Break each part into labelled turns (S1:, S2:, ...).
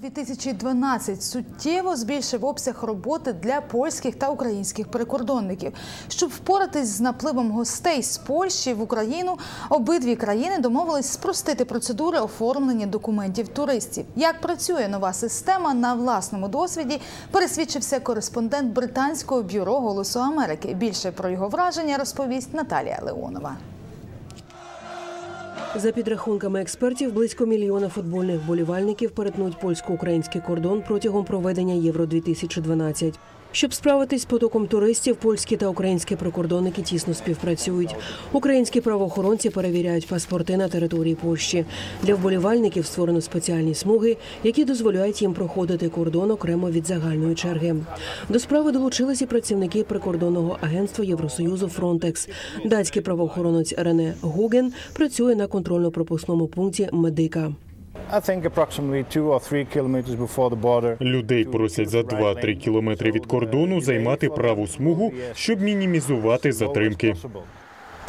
S1: 2012 суттєво збільшив обсяг роботи для польських та українських прикордонників. Щоб впоратись з напливом гостей з Польщі в Україну, обидві країни домовились спростити процедури оформлення документів туристів. Як працює нова система на власному досвіді, пересвідчився кореспондент британського бюро Голосу Америки. Більше про його враження розповість Наталія Леонова.
S2: За підрахунками експертів, близько мільйона футбольних болівальників перетнуть польсько-український кордон протягом проведення Євро 2012 Щоб справитись з потоком туристів, польські та українські прикордонники тісно співпрацюють. Українські правоохоронці перевіряють паспорти на території Польщі. Для вболівальників створено спеціальні смуги, які дозволяють їм проходити кордон окремо від загальної черги. До справи долучилися працівники прикордонного агентства Євросоюзу Фронтекс. Датський правоохоронець Рене Гуген працює на контрольно-пропускному пункті Медика.
S3: Людей просять за 2-3 кілометри від кордону займати праву смугу, щоб мінімізувати затримки.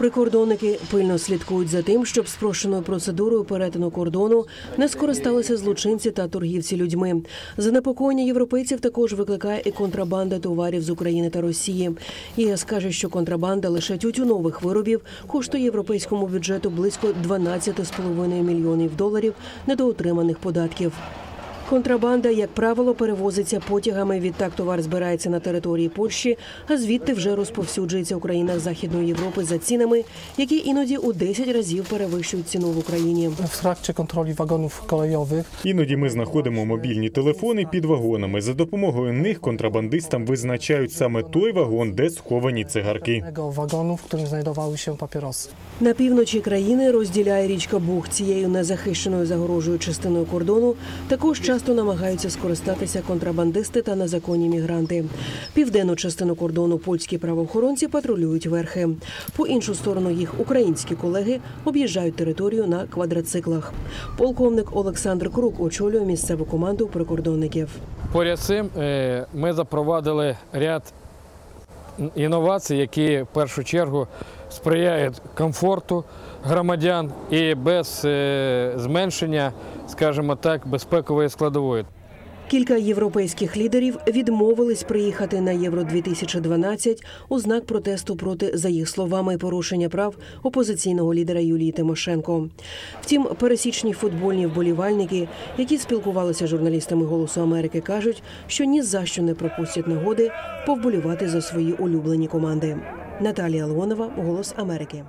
S2: Прикордонники пильно слідкують за тим, щоб спрощеною процедурою перетину кордону не скористалися злочинці та торгівці людьми. Занепокоєння європейців також викликає і контрабанда товарів з України та Росії. ЄС каже, що контрабанда лише тютюнових виробів коштує європейському бюджету близько 12,5 мільйонів доларів недоотриманих податків. Контрабанда, як правило, перевозиться потягами. Відтак товар збирається на території Польщі, а звідти вже розповсюджується у країнах Західної Європи за цінами, які іноді у 10 разів перевищують ціну в Україні.
S4: W trakcie kontroli wagonów kolejowych
S3: Іноді ми знаходимо мобільні телефони під вагонами. За допомогою них контрабандистам визначають саме той вагон, де сховані цигарки.
S4: tego wagonu, w którym znajdowały.
S2: На півночі країни розділяє річка Буг цією незахищеною загорожою частиною кордону. Також часто намагаються скористатися контрабандисти та незаконні мігранти. Південну частину кордону польські правоохоронці патрулюють верхи. По іншу сторону їх українські колеги об'їжджають територію на квадроциклах. Полковник Олександр Крук очолює місцеву команду прикордонників.
S5: Поряд цим е, ми запровадили ряд інновацій, які в першу чергу сприяють комфорту громадян і без е, зменшення, скажімо так, безпекової складової.
S2: Кілька європейських лідерів відмовились приїхати на Євро 2012 у знак протесту проти, за їх словами, порушення прав опозиційного лідера Юлії Тимошенко. Втім, пересічні футбольні вболівальники, які спілкувалися з журналістами Голосу Америки, кажуть, що ні за що не пропустять нагоди повболівати за свої улюблені команди. Наталія Леонова, Голос Америки.